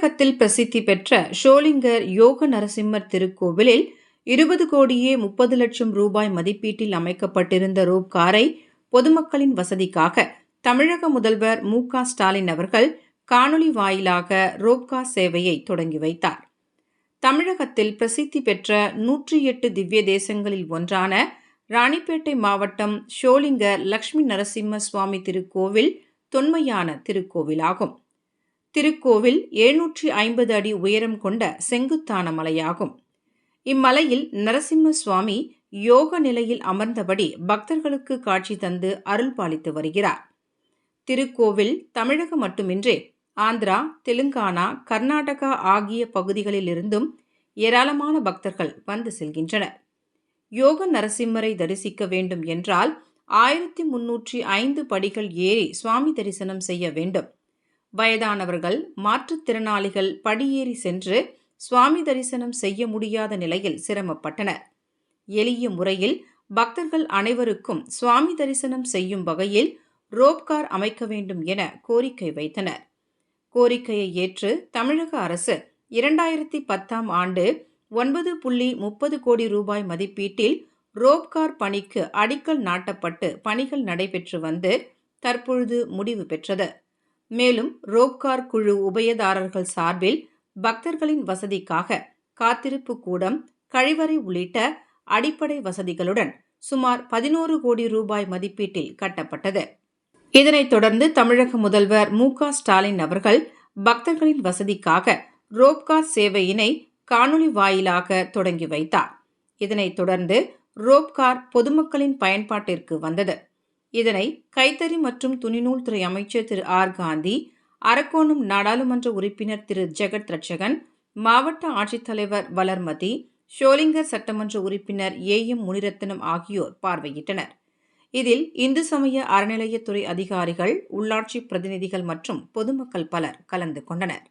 தமிழகத்தில் பிரசித்தி பெற்ற ஷோலிங்கர் யோக நரசிம்மர் திருக்கோவிலில் இருபது கோடியே முப்பது லட்சம் ரூபாய் மதிப்பீட்டில் அமைக்கப்பட்டிருந்த ரோப் காரை பொதுமக்களின் வசதிக்காக தமிழக முதல்வர் மு ஸ்டாலின் அவர்கள் காணொலி வாயிலாக ரோப்கா சேவையை தொடங்கி வைத்தார். தமிழகத்தில் பிரசித்தி பெற்ற நூற்றி எட்டு திவ்ய தேசங்களில் ஒன்றான ராணிப்பேட்டை மாவட்டம் ஷோலிங்கர் லக்ஷ்மி நரசிம்ம சுவாமி திருக்கோவில் தொன்மையான திருக்கோவிலாகும். திருக்கோவில் எழுநூற்றி ஐம்பது அடி உயரம் கொண்ட செங்குத்தான மலையாகும். இம்மலையில் நரசிம்ம சுவாமி யோக நிலையில் அமர்ந்தபடி பக்தர்களுக்கு காட்சி தந்து அருள் பாலித்து வருகிறார். திருக்கோவில் தமிழகம் மட்டுமின்றி ஆந்திரா தெலுங்கானா கர்நாடகா ஆகிய பகுதிகளிலிருந்தும் ஏராளமான பக்தர்கள் வந்து செல்கின்றனர். யோக நரசிம்மரை தரிசிக்க வேண்டும் என்றால் ஆயிரத்தி முன்னூற்றி ஐந்து படிகள் ஏறி சுவாமி தரிசனம் செய்ய வேண்டும். வயதானவர்கள் மாற்றுத்திறனாளிகள் படியேறி சென்று சுவாமி தரிசனம் செய்ய முடியாத நிலையில் சிரமப்பட்டனர். எளிய முறையில் பக்தர்கள் அனைவருக்கும் சுவாமி தரிசனம் செய்யும் வகையில் ரோப்கார் அமைக்க வேண்டும் என கோரிக்கை வைத்தனர். கோரிக்கையை ஏற்று தமிழக அரசு இரண்டாயிரத்தி பத்தாம் ஆண்டு ஒன்பது புள்ளி முப்பது கோடி ரூபாய் மதிப்பீட்டில் ரோப்கார் பணிக்கு அடிக்கல் நாட்டப்பட்டு பணிகள் நடைபெற்று வந்து தற்பொழுது முடிவு பெற்றது. மேலும் ரோப்கார் குழு உபயதாரர்கள் சார்பில் பக்தர்களின் வசதிக்காக காத்திருப்பு கூடம் கழிவறை உள்ளிட்ட அடிப்படை வசதிகளுடன் சுமார் பதினோரு கோடி ரூபாய் மதிப்பீட்டில் கட்டப்பட்டது. இதனைத் தொடர்ந்து தமிழக முதல்வர் மு ஸ்டாலின் அவர்கள் பக்தர்களின் வசதிக்காக ரோப்கார் சேவையினை காணொலி வாயிலாக தொடங்கி வைத்தார். இதனைத் தொடர்ந்து ரோப்கார் பொதுமக்களின் பயன்பாட்டிற்கு வந்தது. இதனை கைத்தறி மற்றும் துணிநூல் துறை அமைச்சர் திரு ஆர் காந்தி அரக்கோணம் நாடாளுமன்ற உறுப்பினர் திரு ஜெகத் ரட்சகன் மாவட்ட ஆட்சித்தலைவர் வளர்மதி ஷோலிங்கர் சட்டமன்ற உறுப்பினர் ஏ எம் முனிரத்னம் ஆகியோர் பார்வையிட்டனர். இதில் இந்து சமய அறநிலையத்துறை அதிகாரிகள் உள்ளாட்சி பிரதிநிதிகள் மற்றும் பொதுமக்கள் பலர் கலந்து கொண்டனர்.